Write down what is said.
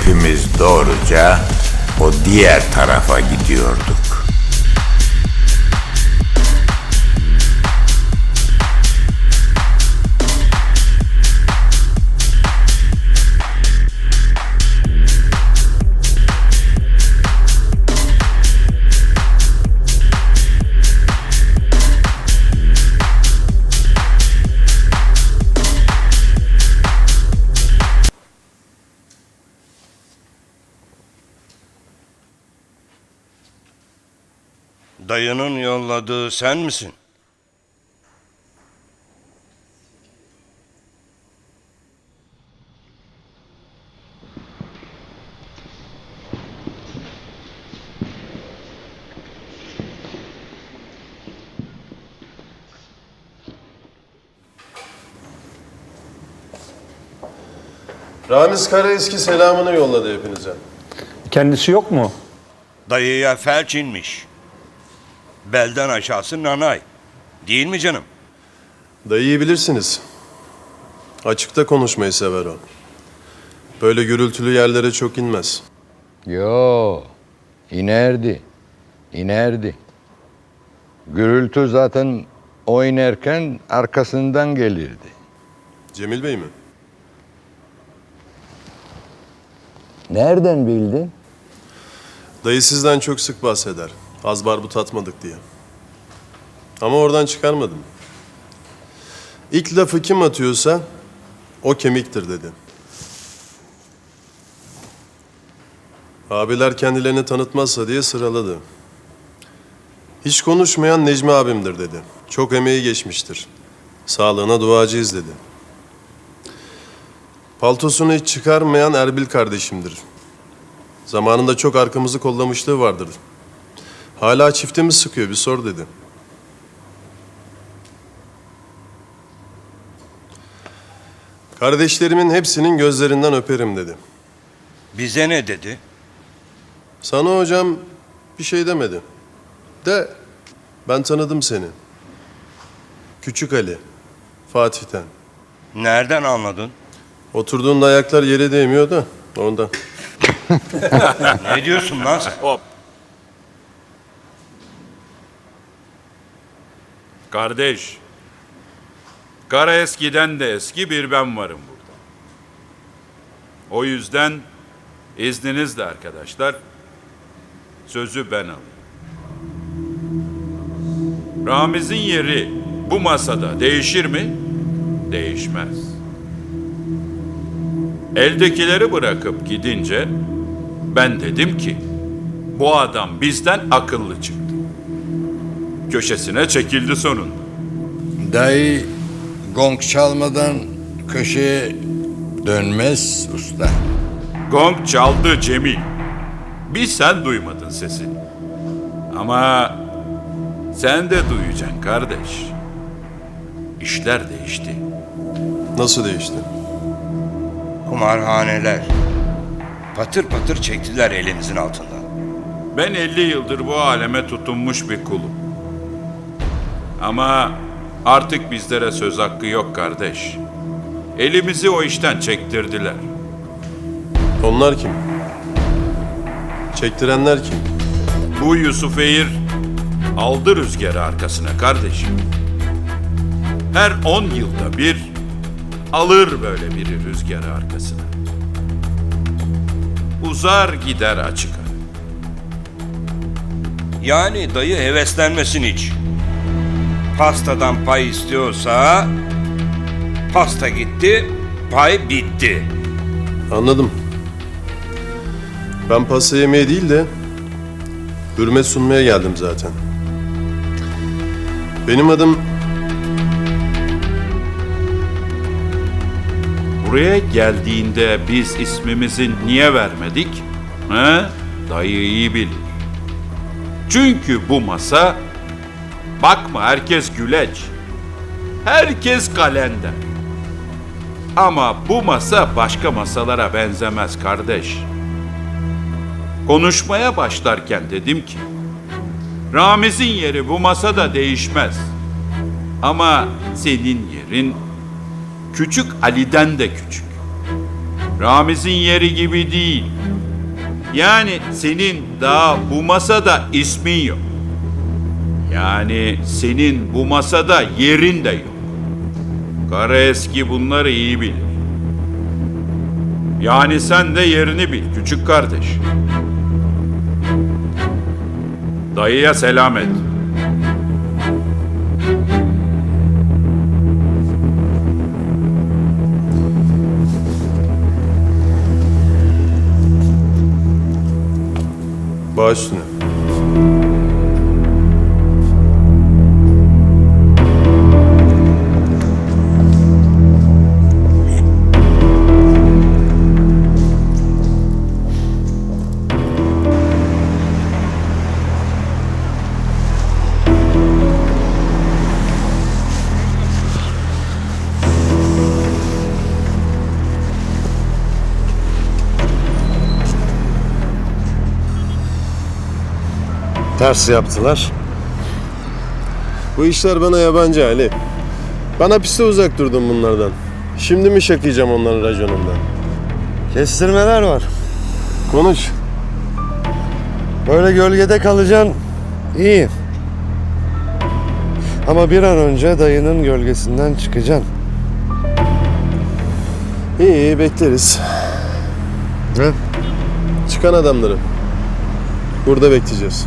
hepimiz doğruca o diğer tarafa gidiyorduk. Dayının yolladığı sen misin? Ramiz Karaeski selamını yolladı hepinize. Kendisi yok mu? Dayıya felç inmiş. Belden aşağısı nanay. Değil mi canım? Dayıyı bilirsiniz. Açıkta konuşmayı sever o. Böyle gürültülü yerlere çok inmez. Yo, inerdi. İnerdi. Gürültü zaten o inerken arkasından gelirdi. Cemil Bey mi? Nereden bildin? Dayı sizden çok sık bahseder. Az barbut atmadık diye. Ama oradan çıkarmadım. İlk lafı kim atıyorsa o kemiktir dedi. Abiler kendilerini tanıtmazsa diye sıraladı. Hiç konuşmayan Necmi abimdir dedi. Çok emeği geçmiştir. Sağlığına duacıyız dedi. Paltosunu hiç çıkarmayan Erbil kardeşimdir. Zamanında çok arkamızı kollamışlığı vardır. Hala çiftimiz sıkıyor bir sor dedi. Kardeşlerimin hepsinin gözlerinden öperim dedi. Bize ne dedi? Sana hocam bir şey demedi. De ben tanıdım seni. Küçük Ali, Fatih'ten. Nereden anladın? Oturduğunda ayaklar yere değmiyor da ondan. Ne diyorsun lan sen? Kardeş, kara eskiden de eski bir ben varım burada. O yüzden izninizle arkadaşlar sözü ben alayım. Ramiz'in yeri bu masada değişir mi? Değişmez. Eldekileri bırakıp gidince ben dedim ki bu adam bizden akıllı çıktı. Köşesine çekildi sonunda. Dayı gong çalmadan köşeye dönmez usta. Gong çaldı Cemil. Bir sen duymadın sesini. Ama sen de duyacaksın kardeş. İşler değişti. Nasıl değişti? Kumarhaneler. Patır patır çektiler elimizin altından. Ben 50 yıldır bu aleme tutunmuş bir kulum. Ama artık bizlere söz hakkı yok kardeş. Elimizi o işten çektirdiler. Onlar kim? Çektirenler kim? Bu Yusuf Eğir aldı rüzgarı arkasına kardeşim. Her on yılda bir alır böyle biri rüzgarı arkasına. Uzar gider açık. Yani dayı heveslenmesin hiç. Pastadan pay istiyorsa pasta gitti, pay bitti. Anladım. Ben pasta yemeye değil de hürmet sunmaya geldim zaten. Benim adım Buraya geldiğinde biz ismimizi niye vermedik? He? Dayı iyi bilir. Çünkü bu masa bakma herkes güleç. Herkes kalender. Ama bu masa başka masalara benzemez kardeş. Konuşmaya başlarken dedim ki Ramiz'in yeri bu masada değişmez. Ama senin yerin Küçük Ali'den de küçük. Ramiz'in yeri gibi değil. Yani senin daha bu masada ismin yok. Yani senin bu masada yerin de yok. Kara eski bunları iyi bilir. Yani sen de yerini bil küçük kardeş. Dayıya selam et. Baş Ters yaptılar. Bu işler bana yabancı Ali. Ben hapiste uzak durdum bunlardan. Şimdi mi şakıyacağım onların raconundan? Kestirmeler var. Konuş. Böyle gölgede kalacaksın. İyi. Ama bir an önce dayının gölgesinden çıkacaksın. İyi iyi bekleriz. He? Çıkan adamları. Burada bekleyeceğiz.